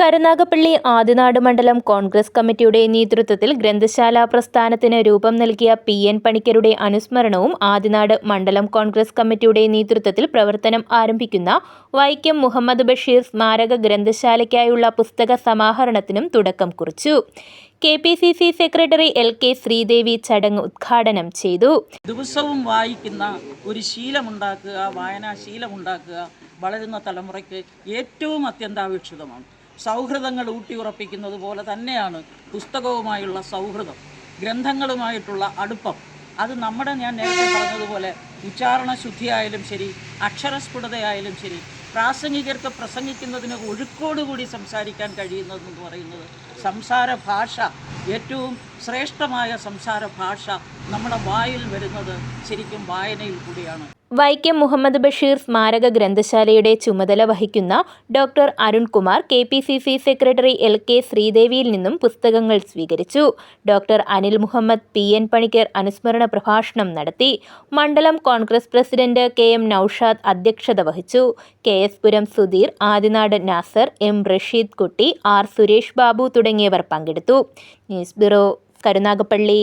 കരുനാഗപ്പള്ളി ആദിനാട് മണ്ഡലം കോൺഗ്രസ് കമ്മിറ്റിയുടെ നേതൃത്വത്തിൽ ഗ്രന്ഥശാല പ്രസ്ഥാനത്തിന് രൂപം നൽകിയ പി എൻ പണിക്കരുടെ അനുസ്മരണവും ആദിനാട് മണ്ഡലം കോൺഗ്രസ് കമ്മിറ്റിയുടെ നേതൃത്വത്തിൽ പ്രവർത്തനം ആരംഭിക്കുന്ന വൈക്കം മുഹമ്മദ് ബഷീർ സ്മാരക ഗ്രന്ഥശാലയ്ക്കായുള്ള പുസ്തക സമാഹരണത്തിനും തുടക്കം കുറിച്ചു. K P C C secretary L K Sreedevi ചടങ്ങ് ഉദ്ഘാടനം ചെയ്തു. ദിവസവും വായിക്കുന്ന ഒരു ശീലമുണ്ടാക്കുക വായനാശീലമുണ്ടാക്കുക വളരുന്ന തലമുറയ്ക്ക് ഏറ്റവും അത്യന്താപേക്ഷിതമാണ്. സൗഹൃദങ്ങൾ ഊട്ടിയുറപ്പിക്കുന്നത് പോലെ തന്നെയാണ് പുസ്തകവുമായുള്ള സൗഹൃദം ഗ്രന്ഥങ്ങളുമായിട്ടുള്ള അടുപ്പം. അത് നമ്മുടെ ഞാൻ നേരത്തെ പറഞ്ഞതുപോലെ ഉച്ചാരണ ശുദ്ധിയായാലും ശരി അക്ഷരസ്ഫുടതയായാലും ശരി പ്രാസംഗികർക്ക് പ്രസംഗിക്കുന്നതിന് ഒഴുക്കോടുകൂടി സംസാരിക്കാൻ കഴിയുന്നതെന്ന് പറയുന്നത് സംസാര ഭാഷ ഏറ്റവും ശ്രേഷ്ഠമായ സംസാര ഭാഷ നമ്മുടെ വായിൽ വരുന്നത് ശരിക്കും വായനയിൽ കൂടിയാണ്. വൈക്കം മുഹമ്മദ് ബഷീർ സ്മാരക ഗ്രന്ഥശാലയുടെ ചുമതല വഹിക്കുന്ന doctor Arunkumar K P C C secretary L K ശ്രീദേവിയിൽ നിന്നും പുസ്തകങ്ങൾ സ്വീകരിച്ചു. Doctor Anil Muhammad P N Panicker അനുസ്മരണ പ്രഭാഷണം നടത്തി. മണ്ഡലം Congress president K M Naushad അധ്യക്ഷത വഹിച്ചു. K S Puram Sudheer Adinad Nasar M Rasheed Kutty R Suresh Babu തുടങ്ങിയവർ പങ്കെടുത്തു. News bureau Karunagappally